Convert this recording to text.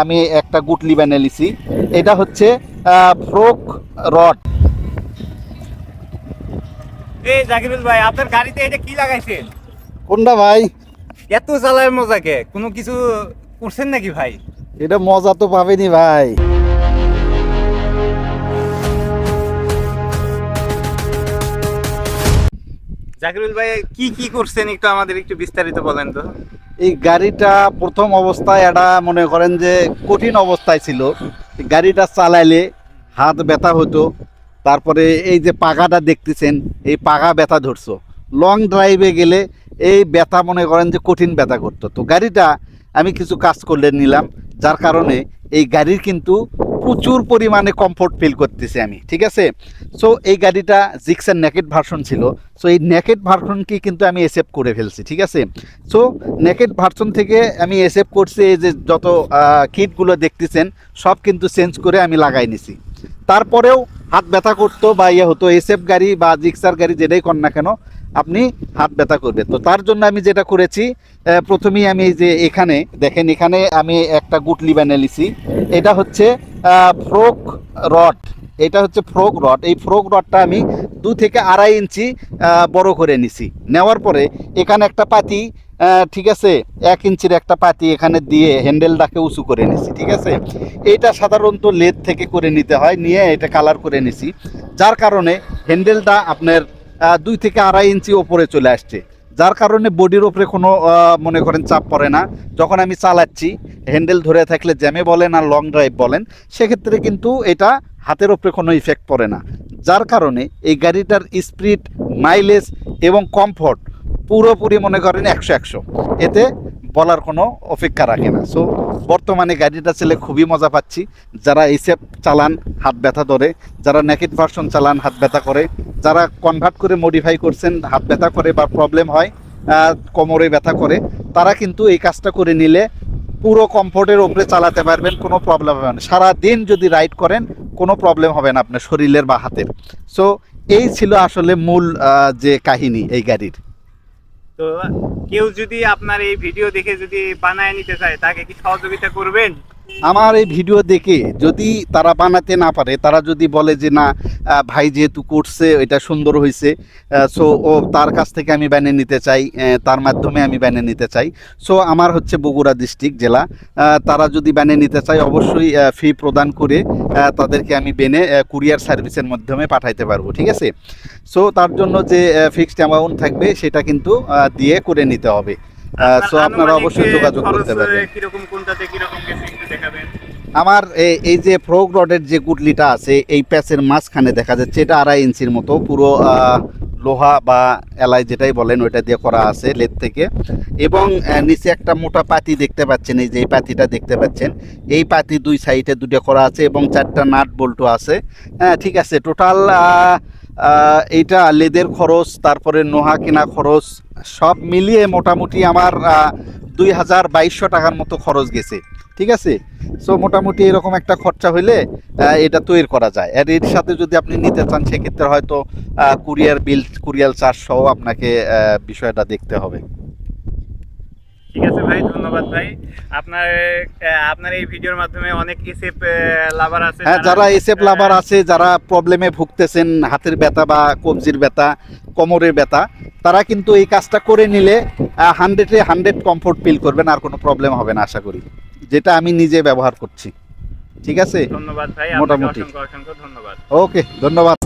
আমি একটা গুটলি বানিয়ে লিছি এটা হচ্ছে ফ্রোক রড। এই জাকিরুল ভাই আপনার গাড়িতে এটা কি লাগাইছেন? কোনটা ভাই? এত চালায় মজাকে কোনো কিছু করছেন নাকি ভাই? এটা মজা তো পাবেনি ভাই। জাকিরুল ভাই কি কি করছেন একটু আমাদের একটু বিস্তারিত বলেন তো। এই গাড়িটা প্রথম অবস্থায় এটা মনে করেন যে কঠিন অবস্থায় ছিল। গাড়িটা চালাইলে হাত ব্যথা হতো। তারপরে এই যে পাকাটা দেখতেছেন, এই পাকা ব্যথা ধরছো। লং ড্রাইভে গেলে এই ব্যথা মনে করেন যে কঠিন ব্যথা করতো। তো গাড়িটা আমি কিছু কাজ করলে নিলাম, যার কারণে এই গাড়ির কিন্তু প্রচুর পরিমাণে কমফোর্ট ফিল করতেছি আমি, ঠিক আছে? সো এই গাড়িটা জিক্সের নেকেট ভার্সন ছিল। সো এই নেকেট ভার্সনকে কিন্তু আমি এসেপ করে ফেলছি, ঠিক আছে? সো নেকেট ভার্সন থেকে আমি এসেপ করছি এই যে যত কিটগুলো দেখতেছেন, সব কিন্তু চেঞ্জ করে আমি লাগাই নিছি। তারপরেও হাত ব্যথা করতো বা ইয়ে হতো এসএফ গাড়ি বা জিক্সার গাড়ি যেটাই কর না কেন আপনি হাত ব্যথা করবে তো তার জন্য আমি যেটা করেছি প্রথমেই আমি যে এখানে, দেখেন এখানে আমি একটা গুটলি বানিয়ে লিছি এটা হচ্ছে ফ্রোক রড। এটা হচ্ছে ফ্রোক রড। এই ফ্রোক রডটা আমি দু থেকে আড়াই ইঞ্চি বড় করে নিছি। নেওয়ার পরে এখানে একটা পাতি ঠিক আছে? এক ইঞ্চির একটা পাতি এখানে দিয়ে হ্যান্ডেলটাকে উঁচু করে নিছি, ঠিক আছে? এইটা সাধারণত লেদ থেকে করে নিতে হয়। নিয়ে এটা কালার করে নিছি। যার কারণে হ্যান্ডেলটা আপনার দুই থেকে আড়াই ইঞ্চি ওপরে চলে আসছে। যার কারণে বডির ওপরে কোনো মনে করেন চাপ পড়ে না। যখন আমি চালাচ্ছি, হ্যান্ডেল ধরে থাকলে জ্যামে বলেন আর লং ড্রাইভ বলেন, সেক্ষেত্রে কিন্তু এটা হাতের ওপরে কোনো ইফেক্ট পড়ে না। যার কারণে এই গাড়িটার স্পিড মাইলেজ এবং কমফোর্ট পুরোপুরি মনে করেন একশো একশো। এতে বলার কোনো অপেক্ষা রাখে না। সো বর্তমানে গাড়িটা চলে খুবই মজা পাচ্ছি। যারা এসএফ চালান, হাত ব্যথা ধরে, যারা নেকেট ভার্সন চালান, হাত ব্যথা করে যারা কনভার্ট করে মডিফাই করছেন, হাত ব্যথা করে বা প্রবলেম হয় কোমরে ব্যথা করে, তারা কিন্তু এই কাজটা করে নিলে পুরো কমফোর্টের ওপরে চালাতে পারবেন, কোনো প্রবলেম হবে না। সারা দিন যদি রাইড করেন, কোনো প্রবলেম হবে না আপনার শরীরের বা হাতের। সো এই ছিল আসলে মূল যে কাহিনী এই গাড়ির। তো কেউ যদি আপনার এই ভিডিও দেখে যদি বানায় নিতে চায়, তাকে কি সহযোগিতা করবেন? আমার এই ভিডিও দেখে যদি তারা বানাতে না পারে, তারা যদি বলে যে, না ভাই যেহেতু করছে, এটা সুন্দর হয়েছে সো ও তার কাছ থেকে আমি বানিয়ে নিতে চাই তার মাধ্যমে আমি বানিয়ে নিতে চাই। সো আমার হচ্ছে বগুড়া ডিস্ট্রিক্ট জেলা তারা যদি বানিয়ে নিতে চায়, অবশ্যই ফি প্রদান করে তাদেরকে আমি বেনে কুরিয়ার সার্ভিসের মাধ্যমে পাঠাইতে পারব, ঠিক আছে? সো তার জন্য যে ফিক্সড অ্যামাউন্ট থাকবে, সেটা কিন্তু দিয়ে করে নিতে হবে। সো আপনারা অবশ্যই যোগাযোগ করতে পারবেন। এ, কীরকম কোনটাতে কীরকম গেছে একটু দেখাবেন? আমার এই- এই যে ফ্রোক রডের যে গুটলিটা আছে এই প্যাচের মাঝখানে দেখা যাচ্ছে এটা আড়াই ইঞ্চির মতো পুরো লোহা বা এলাই যেটাই বলেন ওইটা দিয়ে করা আছে লেদ থেকে। এবং নিচে একটা মোটা পাতি দেখতে পাচ্ছেন এই যে এই পাতিটা দেখতে পাচ্ছেন। এই পাতি দুই সাইডে দুটো করা আছে এবং চারটা নাট বল্টু আছে। হ্যাঁ ঠিক আছে টোটাল এইটা লেদের খরচ তারপরে নোহা কেনা খরচ সব মিলিয়ে মোটামুটি আমার দুই হাজার বাইশশো টাকার মতো খরচ গেছে। ঠিক আছে? সো মোটামুটি এরকম একটা খরচা হইলে এটা তৈরি করা যায়। আর এর সাথে যদি আপনি নিতে চান, সেক্ষেত্রে হয়তো কুরিয়ার বিল, কুরিয়ার চার্জ সহ আপনাকে বিষয়টা দেখতে হবে। আছে ভাই ধন্যবাদ ভাই। আপনার আপনার এই ভিডিওর মাধ্যমে অনেক এসএফ লাভার আছে হ্যাঁ যারা এসএফ লাভার আছে যারা প্রবলেমে ভুগতেছেন হাতের ব্যথা বা কবজির ব্যথা কোমরের ব্যথা তারা কিন্তু এই কাজটা করে নিলে হান্ড্রেডে হান্ড্রেড কমফোর্ট ফিল করবেন আর কোনো প্রবলেম হবে না আশা করি। যেটা আমি নিজে ব্যবহার করছি। ঠিক আছে? ধন্যবাদ ভাই মোটামুটি। ওকে ধন্যবাদ।